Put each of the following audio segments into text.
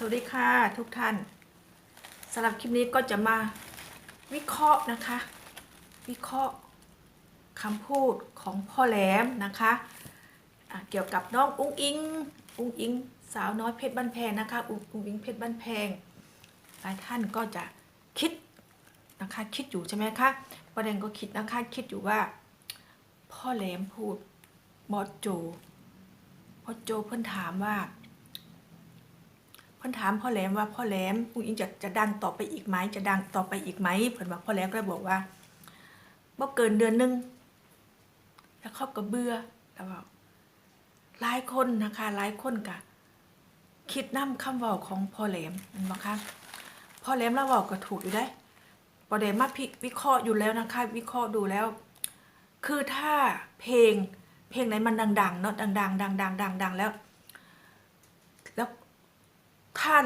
สวัสดีค่ะทุกท่านสำหรับคลิปนี้ก็จะมาวิเคราะห์นะคะ วิเคราะห์คำพูดของพ่อแหลมนะคะะเกี่ยวกับน้องอุ้งอิงอุ้งอิง สาวน้อยเพชรบ้านแพงนะคะอุ้งอุ้งอิงเพชรบ้านแพงหลายท่านก็จะคิดนะคะคิดอยู่ใช่ไหมคะประเด็นก็คิดนะคะคิดอยู่ว่า พ่อแหลมพูดบอสโจบอสโจเพิ่อนถามว่า พิ่นถามพ่อแหลมว่าพ่อแหลมอุ้งอิงจะจะดังต่อไปอีกไหมจะดังต่อไปอีกไหมเพิ่นว่าพ่อแหลมก็เลยบอกว่าบ่เกินเดือนหนึงแล้วเขาก็เบื่อแล้วว่าหลายคนนะคะหลายคนกะคิดนํคำเว้าของพ่อแหลมแมันบ่คะพ่อแหลมเราเว้าก็ถูกอยู่ได้พ่อแหลมมาพิวิเคราะห์อยู่แล้วนะคะ วิเคราะห์ดูแล้ว คือถ้าเพลงเพลงไหนมันดังๆเนาะดังๆดังๆดังๆดังๆแล้ว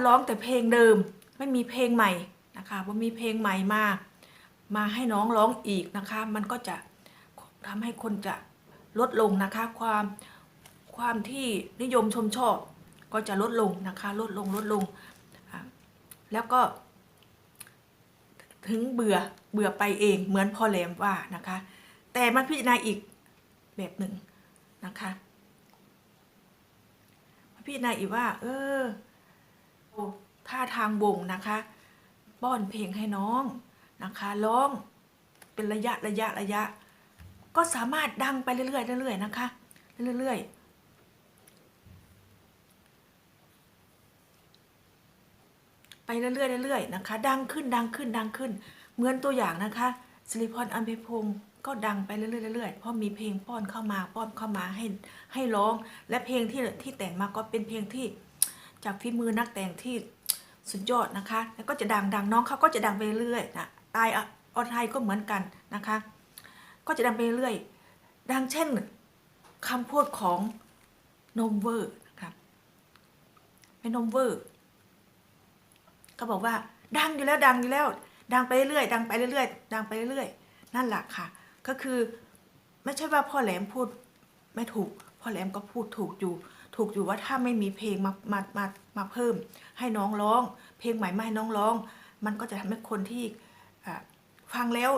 ร้องแต่เพลงเดิม ไม่มีเพลงใหม่นะคะว่ามีเพลงใหม่มามาให้น้องร้องอีกนะคะ มันก็จะทำให้คนจะลดลงนะคะความความที่นิยมชมชอบก็จะลดลงนะคะ ลดลงลดลง แล้วก็ ถึงเบื่อเบื่อไปเองเหมือนพ่อแหลมว่านะคะ แต่มันพิจารณาอีกแบบหนึ่งนะคะพิจารณาอีกว่า เออ ท่าทางวงนะคะป้อนเพลงให้น้องนะคะร้องเป็นระยะระยะระยะ ก็สามารถดังไปเรื่อยๆเรื่อยๆนะคะเรื่อยๆไปเรื่อยๆเรื่อยๆนะคะ ดังขึ้นดังขึ้นดังขึ้น เหมือนตัวอย่างนะคะสิริพรอัมพพงศ์ก็ดังไปเรื่อยๆเรื่อยๆเพราะมีเพลงป้อนเข้ามาป้อนเข้ามาให้ให้ร้อง และเพลงที่ที่แต่งมาก็เป็นเพลงที่จากฝีมือนักแต่งที่ สุดยอดนะคะ แล้วก็จะดังดังน้องเขาก็จะดังไปเรื่อยนะตายออนไทยก็เหมือนกันนะคะ ก็จะดังไปเรื่อยดังเช่นคำพูดของนมเวอร์นะคะเป็นนมเวอร์ก็บอกว่าดังอยู่แล้วดังอยู่แล้ว ดังไปเรื่อยดังไปเรื่อยดังไปเรื่อยนั่นแหละค่ะ ก็คือไม่ใช่ว่าพ่อแหลมพูดไม่ถูก พ่อแหลมก็พูดถูกอยู่ ถูกอยู่ว่าถ้าไม่มีเพลงมามามามาเพิ่ม ให้น้องร้อง เพลงใหม่มาให้น้องร้อง มันก็จะทำให้คนที่ฟังแล้ว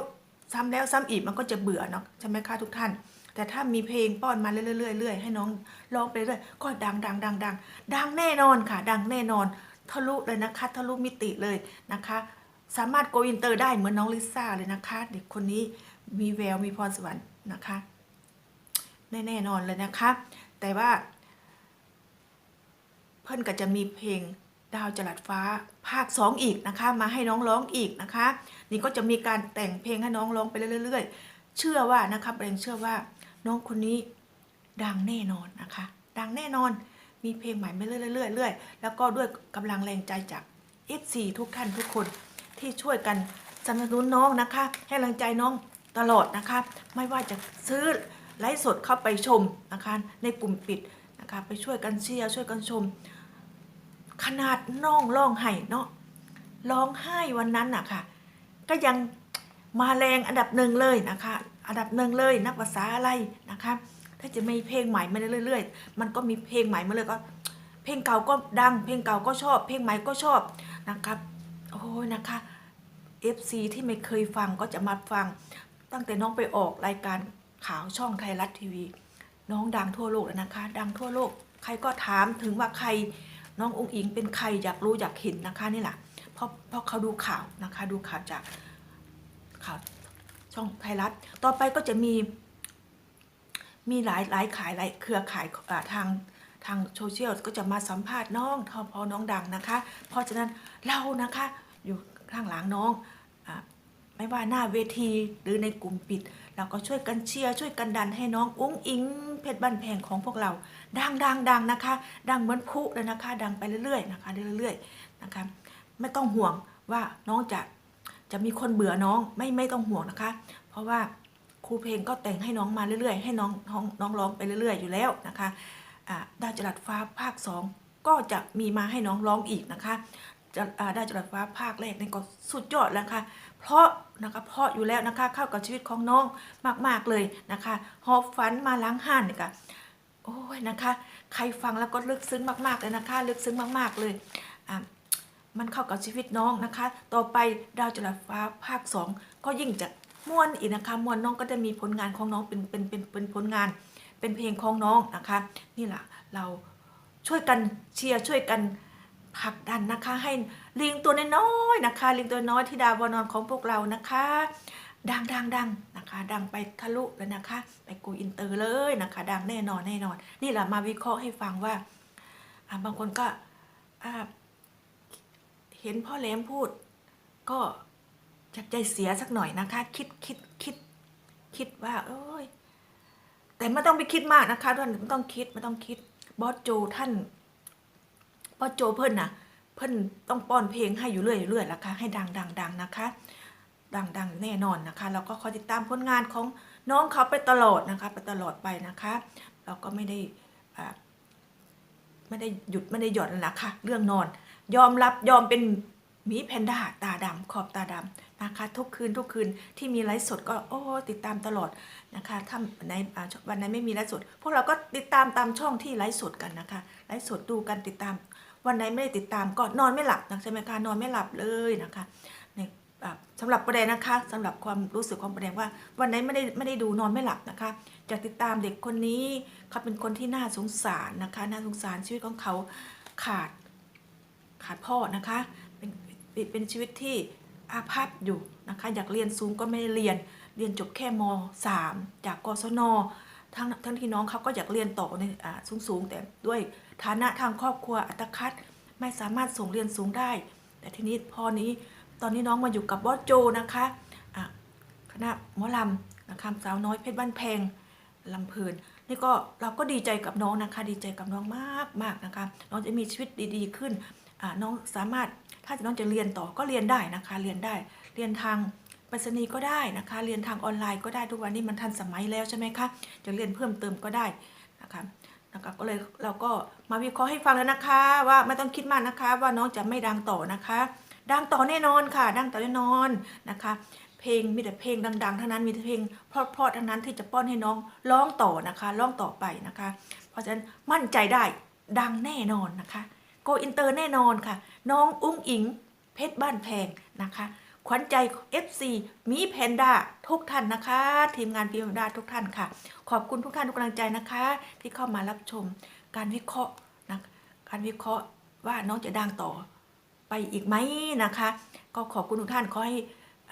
ซ้ำแล้วซ้ำอีกมันก็จะเบื่อเนาะใช่ไหมคะทุกท่าน แต่ถ้ามีเพลงป้อนมาเรื่อยๆเรื่อยให้น้องร้องไปเรื่อยก็ดังดังดังดังดังแน่นอนค่ะ ดังแน่นอนทะลุเลยนะคะทะลุมิติเลยนะคะ สามารถโกอินเตอร์ได้เหมือนน้องลิซ่าเลยนะคะ เด็กคนนี้มีแววมีพรสวรรค์นะคะแน่ๆนอนเลยนะคะ แต่ว่า เพิ่นก็จะมีเพลงดาวจรัสฟ้าภาคสองอีกนะคะ มาให้น้องร้องอีกนะคะ นี่ก็จะมีการแต่งเพลงให้น้องร้องไปเรื่อยๆ เชื่อว่านะคะเบงเชื่อว่าน้องคนนี้ดังแน่นอนนะคะ ดังแน่นอนมีเพลงใหม่ไปเรื่อยๆๆแล้วก็ด้วยกำลังแรงใจจาก FC ทุกท่านทุกคนที่ช่วยกันสนับสนุนน้องนะคะ ให้กำลังใจน้องตลอดนะคะ ไม่ว่าจะซื้อไลฟ์สดเข้าไปชมนะคะ ในกลุ่มปิดนะคะ ไปช่วยกันเชียร์ช่วยกันชม ขนาดน้องร้องไห้เนาะร้องไห้วันนั้นน่ะค่ะ ก็ยังมาแรงอันดับหนึ่งเลยนะคะ อันดับหนึ่งเลยนักภาษาอะไรนะคะ ถ้าจะมีเพลงใหม่มาเรื่อยๆ มันก็มีเพลงใหม่มาเลยก็ เพลงเก่าก็ดัง เพลงเก่าก็ชอบ เพลงใหม่ก็ชอบนะครับโอ้ยนะคะ FC ที่ไม่เคยฟังก็จะมาฟัง ตั้งแต่น้องไปออกรายการข่าวช่องไทยรัฐทีวี น้องดังทั่วโลกแล้วนะคะ ดังทั่วโลก ใครก็ถามถึงว่าใคร น้ององค์อิงเป็นใครอยากรู้อยากเห็นนะคะนี่แหละเพราะเพราะเขาดูข่าวนะคะ ดูข่าวจากข่าวช่องไทยรัฐ ต่อไปก็จะมี มีหลายหลายขายหลายเครือข่ายาทางทางโซเชียลก็จะมาสัมภาษณ์น้องทอพอน้องดังนะคะ เพราะฉะนั้นเรานะคะอยู่ข้างหลังน้อง ไม่ว่าหน้าเวทีหรือในกลุ่มปิด เราก็ช่วยกันเชียร์ช่วยกันดันให้น้องอุ้งอิง เพชรบ้านแพงของพวกเรา ดังดังดังนะคะ ดังเหมือนพุเลยนะคะ ดังไปเรื่อยๆนะคะเรื่อยๆนะคะ ไม่ต้องห่วงว่าน้องจะจะมีคนเบื่อน้องไม่ไม่ต้องห่วงนะคะ เพราะว่าครูเพลงก็แต่งให้น้องมาเรื่อยๆ ให้น้องน้องน้องร้องไปเรื่อยๆ อยู่แล้วนะคะดาวจรัสฟ้าภาคสองก็จะมีมาให้น้องร้องอีกนะคะ จะอ่าดาวจรัสฟ้าภาคแรกนี่ก็สุดยอดแล้วค่ะ เพราะนะคะเพราะอยู่แล้วนะคะเข้ากับชีวิตของน้องมากๆเลยนะคะหอบฝันมาล้างห้านนี่ค่ะโอ้ยนะคะ ใครฟังแล้วก็ลึกซึ้งมากๆเลยนะคะ ลึกซึ้งมากๆเลยอะมันเข้ากับชีวิตน้องนะคะ ต่อไปดาวจรัสฟ้าภาคสองก็ยิ่งจะม่วนอีกนะคะม่วนน้องก็จะมีผลงานของน้องเป็นเป็นเป็นเป็นผลงาน เป็นเพลงของน้องนะคะ นี่แหละเราช่วยกันเชียร์ช่วยกัน ผลักดันนะคะให้ลิงตัวน้อยๆนะคะ ลิงตัวน้อยที่ดาวานอนของพวกเรานะคะ ดังดังดังนะคะ ดังไปทะลุเลยนะคะ ไปกูอินเตอร์เลยนะคะ ดังแน่นอนแน่นอน นี่แหละมาวิเคราะห์ให้ฟังว่าบางคนก็เห็นพ่อแหลมพูด ก็จะใจเสียสักหน่อยนะคะ คิดคิดคิดคิดว่าเอ้ยแต่ไม่ต้องไปคิดมากนะคะท่านไม่ต้องคิดไม่ต้องคิดบอสโจท่าน บอโจเพิ่นนะเพิ่นต้องป้อนเพลงให้อยู่เรื่อยอยู่เรื่อยละคะ ให้ดังดังดังนะคะ ดังดังแน่นอนนะคะ แล้วก็คอยติดตามผลงานของน้องเขาไปตลอดนะคะไปตลอดไปนะคะ เราก็ไม่ได้ไม่ได้หยุดไม่ได้หย่อนนะคะ เรื่องนอน ยอมรับยอมเป็นหมีแพนด้าตาดำขอบตาดำนะคะ ทุกคืนทุกคืนที่มีไลฟ์สดก็โอ้ติดตามตลอดนะคะถ้าวันไหนอ่าวันไหนไม่มีไลฟ์สด พวกเราก็ติดตามตามช่องที่ไลฟ์สดกันนะคะไลฟ์สดดูกันติดตาม วันไหนไม่ได้ติดตามก็นอนไม่หลับนะใช่ไหมคะนอนไม่หลับเลยนะคะในสำหรับประเด็นนะคะสำหรับความรู้สึกของประเด็นว่า วันไหนไม่ได้ไม่ได้ดูนอนไม่หลับนะคะจะติดตามเด็กคนนี้เขาเป็นคนที่น่าสงสารนะคะน่าสงสารชีวิตของเขาขาดขาดพ่อนะคะเป็นเป็นเป็นชีวิตที่อาภัพอยู่นะคะอยากเรียนสูงก็ไม่ได้เรียนเรียนจบแค่ม .3 จากกศน ทั้งทั้งที่น้องเขาก็อยากเรียนต่อในอ่าสูงสูงๆแต่ด้วยฐานะทางครอบครัวอัตคัดไม่สามารถส่งเรียนสูงได้ แต่ทีนี้พอนี้ตอนนี้น้องมาอยู่กับบอสโจนะคะอะคณะหมอลำนะคะสาวน้อยเพชรบ้านแพงลำเพลินนี่ก็เราก็ดีใจกับน้องนะคะ ดีใจกับน้องมากมากนะคะ น้องจะมีชีวิตดีๆขึ้นอ่าน้องสามารถถ้าจะน้องจะเรียนต่อก็เรียนได้นะคะ เรียนได้เรียนทาง รษณีย์ก็ได้นะคะ เรียนทางออนไลน์ก็ได้ทุกวันนี้มันทันสมัยแล้วใช่ไหมคะจะเรียนเพิ่มเติมก็ได้นะคะนะคะก็เลยเราก็มาวิเคราะห์ให้ฟังแล้วนะคะ ว่าไม่ต้องคิดมากนะคะ ว่าน้องจะไม่ดังต่อนะคะ ดังต่อแน่นอนค่ะ ดังต่อแน่นอนนะคะ เพลงมีแต่เพลงดังๆทั้งนั้นมีแต่เพลงเพราะๆทั้งนั้นที่จะป้อนให้น้องร้องต่อนะคะร้องต่อไปนะคะ เพราะฉะนั้นมั่นใจได้ดังแน่นอนนะคะโกอินเตอร์แน่นอนค่ะ น้องอุ้งอิงเพชรบ้านแพงนะคะ ขวัญใจ FC มีแพนด้าทุกท่านนะคะ ทีมงานพีแพนด้าทุกท่านค่ะ ขอบคุณทุกท่านทุกกำลังใจนะคะ ที่เข้ามารับชม การวิเคราะห์นะการวิเคราะห์ว่าน้องจะดังต่อไปอีกไหมนะคะ ก็ขอบคุณทุกท่านขอให้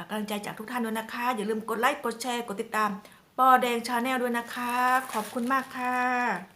กำลังใจจากทุกท่านด้วยนะคะ อย่าลืมกดไลค์กดแชร์กดติดตามปอแดงชาแนลด้วยนะคะ ขอบคุณมากค่ะ